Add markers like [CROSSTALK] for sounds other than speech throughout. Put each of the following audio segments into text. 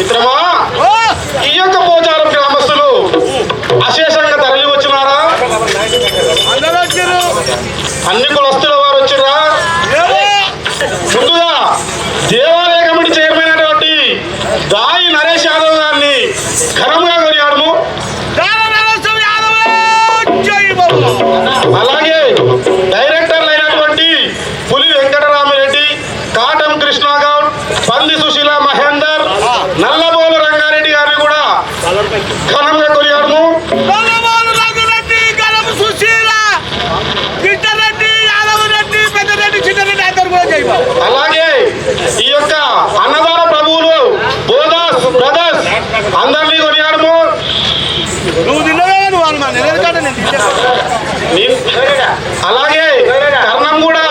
మిత్రమా ఈ యొక్క పోచారం గ్రామస్తులు అశేషంగా తరలి వచ్చినారా? అన్ని కులస్తుల వారు వచ్చిరా ముందుగా దేవాలయ కమిటీ చైర్మన్ అయినటువంటి దాయి నరేష్ యాదవ్ గారిని ఘనంగా కొనియాడము. అలాగే డైరెక్ట్ ఘనంగా కొనియాడము అలాగే ఈ యొక్క అన్నదాన ప్రభువులు బోదాస్ బ్రదర్స్ అందరినీ కొనియాడము. నువ్వు తినగా నువ్వు అలాగే కర్ణం కూడా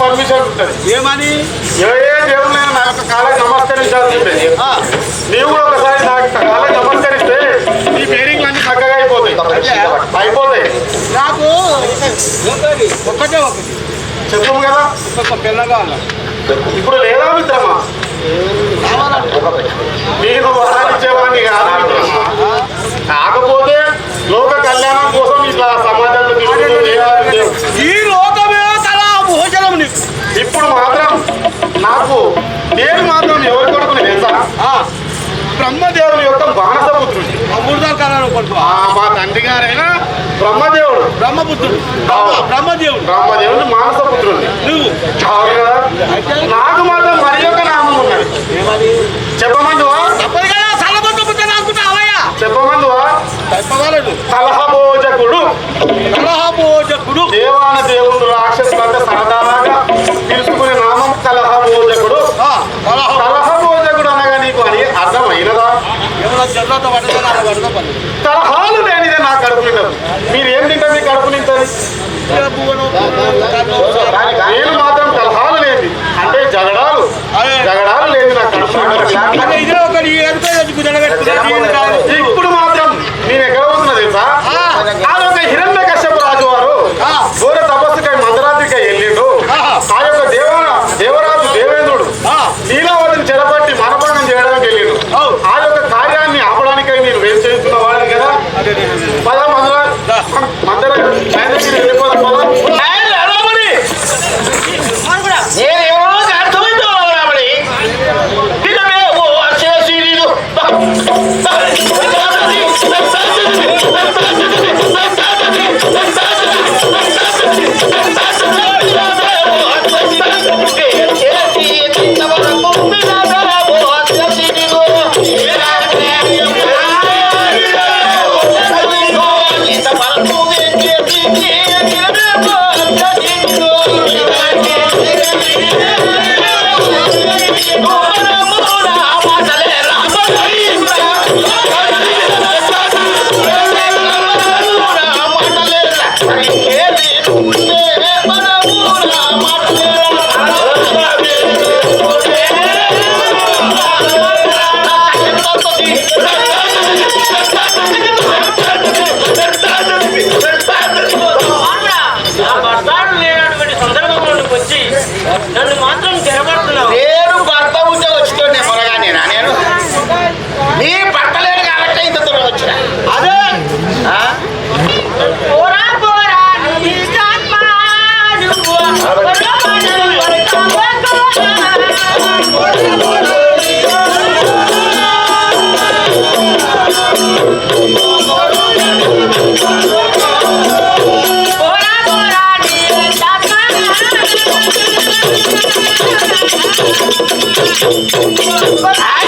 పర్మిషన్ ఉంటుంది. ఏమని? ఏ దేవుడు నేను నా యొక్క కాలం ఉంటుంది నీవు కూడా ఒకసారి నా యొక్క కాలం నమస్కరిస్తే నీ బేరింగ్లు అన్ని చక్కగా అయిపోతాయి. అయిపోతాయి. నాకు ఒకటే. ఒకటి. చెప్పము కదా. ఒక పిల్లగా ఇప్పుడు లేదా మిత్రమా? నేను వరాలు ఇచ్చేవాడిని కాదు కాకపోతే లోక కళ్యాణం కోసం ఇప్పుడు మాత్రం నాకు నేను మాత్రం ఎవరి కొడుకుని తెలుసా? బ్రహ్మదేవుని యొక్క బాణసపుత్రుడు మా తండ్రి గారైనా బ్రహ్మదేవుడు. బ్రహ్మపుత్రుడు. బ్రహ్మదేవుడు. బ్రహ్మదేవుడు మానసపుత్రుడు నువ్వు. నాకు మాత్రం మరి యొక్క నామం ఉన్నది. చెప్పమందువా చెప్పమందువా సలహభోజకుడు సలహభోజకుడు దేవాన దేవుడు రాక్షసు సరదాగా తరహాలు లేనిదే నా కడుపు నిండదు. ఏం తింటారు మీ కడుపు నింటది నేను మాత్రం తరహాలు లేని అంటే జగడాలు. జగడాలు లేని నా కడుపు Bye.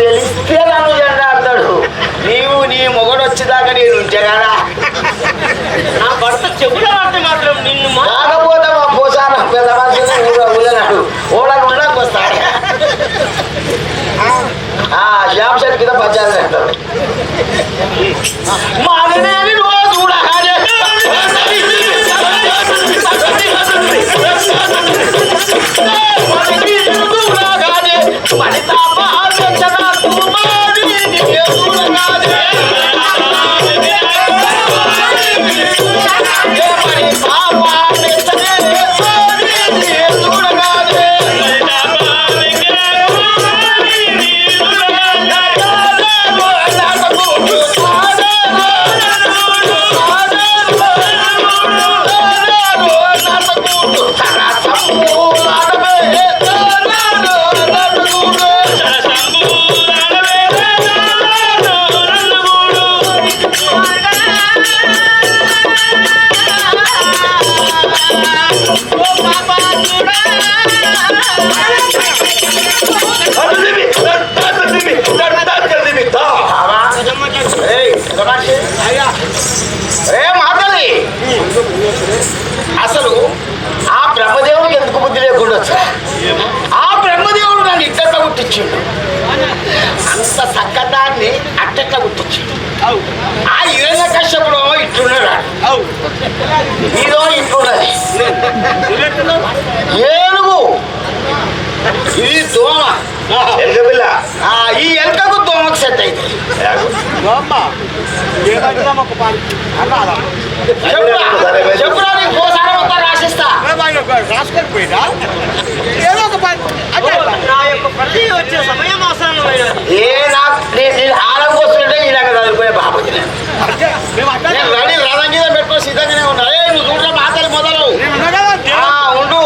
తెలిస్తే నన్ను జెండాడతాడు నీవు నీ మొగడు వచ్చేదాకా నేను ఉంచగాడా నా భర్త చెవులో పడితే మాత్రం నిన్ను కాకపోతే మా పోసాన పెద్ద మనిషిని ఊర ఊదనాడు ఓడకు ఉండకు వస్తాడు ఆ శ్యామ్ షెట్ కింద రోజు చూడగానే మనిత బాధ్యత [LAUGHS] [LAUGHS] చూడగానే ఏ ఇదో ఇట్లున్నది ఏనుగు. ఇది దోమ. పిల్ల. ఆ, ఈ ఎలుకకు దోమకు సెట్ అయితే. చెప్పురా. నీకు పోసారం అంతా రాసిస్తా. రాసుకొని పోయినా ఏదో ఒక పని. అంటే నా యొక్క ప్రతి వచ్చే సమయం ఆసన్నమైనది ఏ నాకు నేను హారం పోస్తుంటే ఇలాగ చదివిపోయే బాబుకి నేను రెడీ రథం మీద పెట్టుకొని సిద్ధంగానే ఉన్నా మొదలు ఉండు.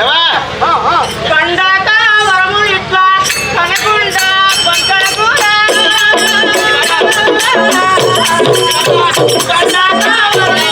ఏమా? పండాక వరము ఇట్లా కనకుండా పండాక వరము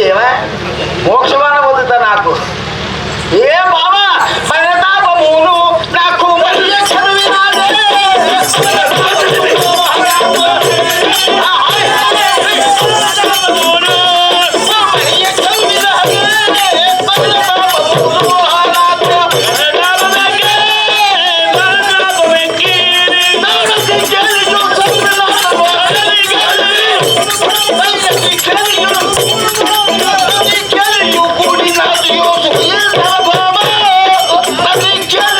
బలిస్తారు మోక్షమా? ఏ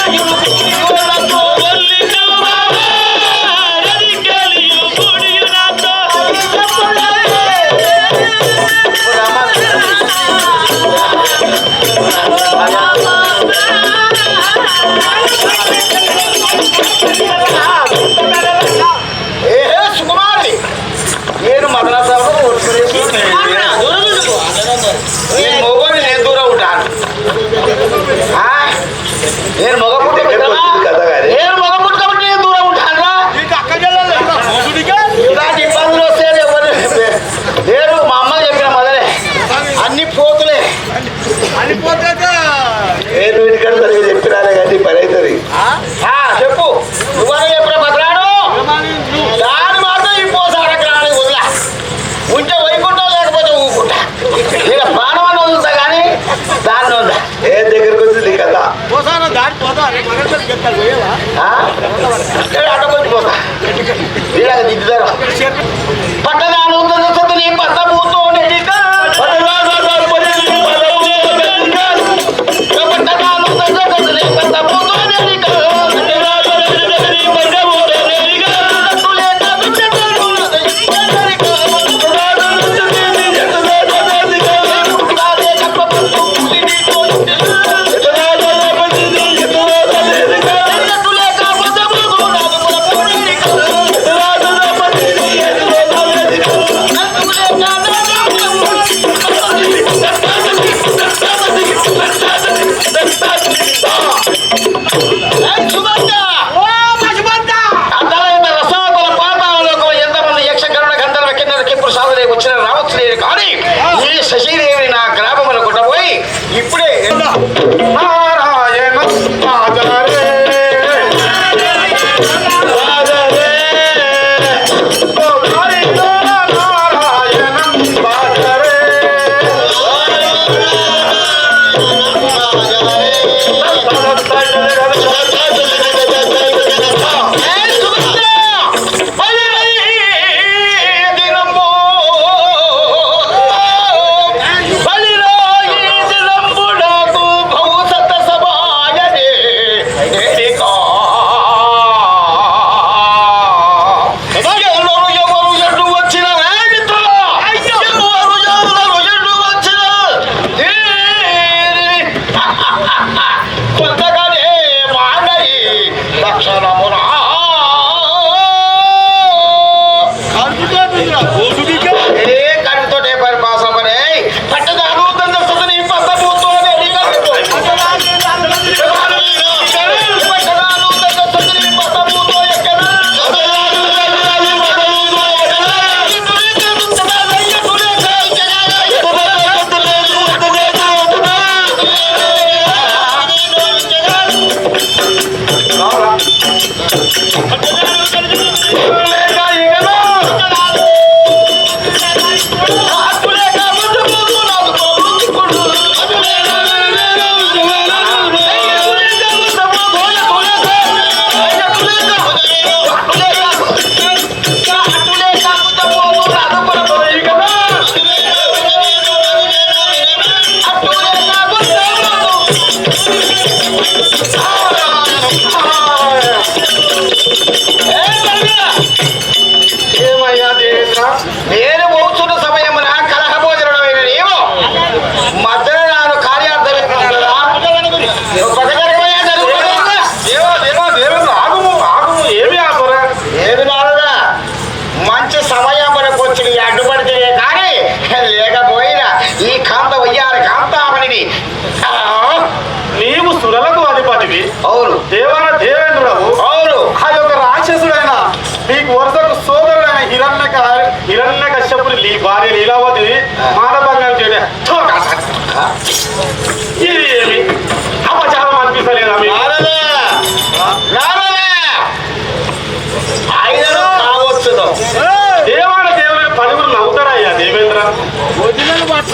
Gracias.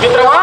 Петрова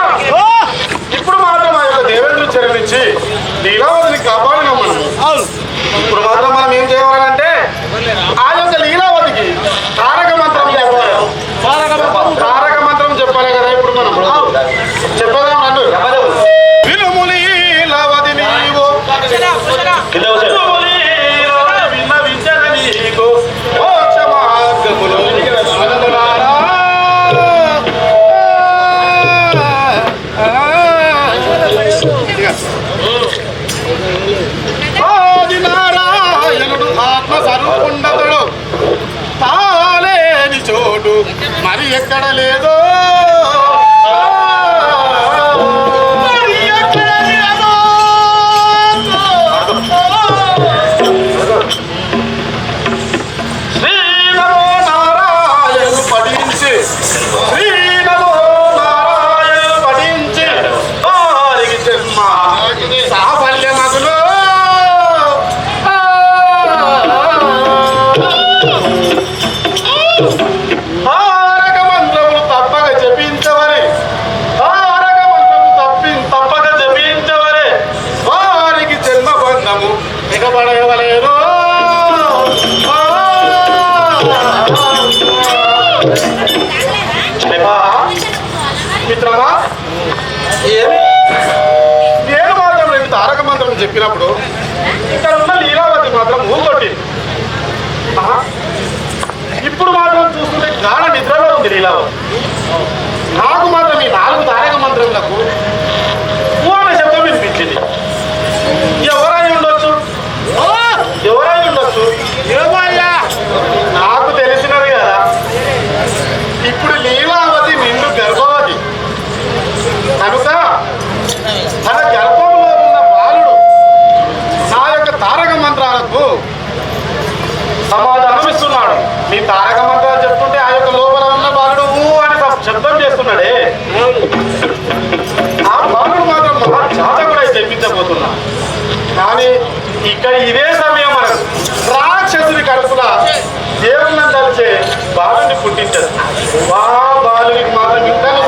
ఎక్కడ లేదు నాకు మాత్రం ఈ నాలుగు తారక మంత్రములకు కానీ ఇదే సమయం మనకు రాక్షసుని కడుపుల దేవుళ్ళందరిచే బాలుని పుట్టించారు మా బాలునికి మాత్రం ఇద్దరు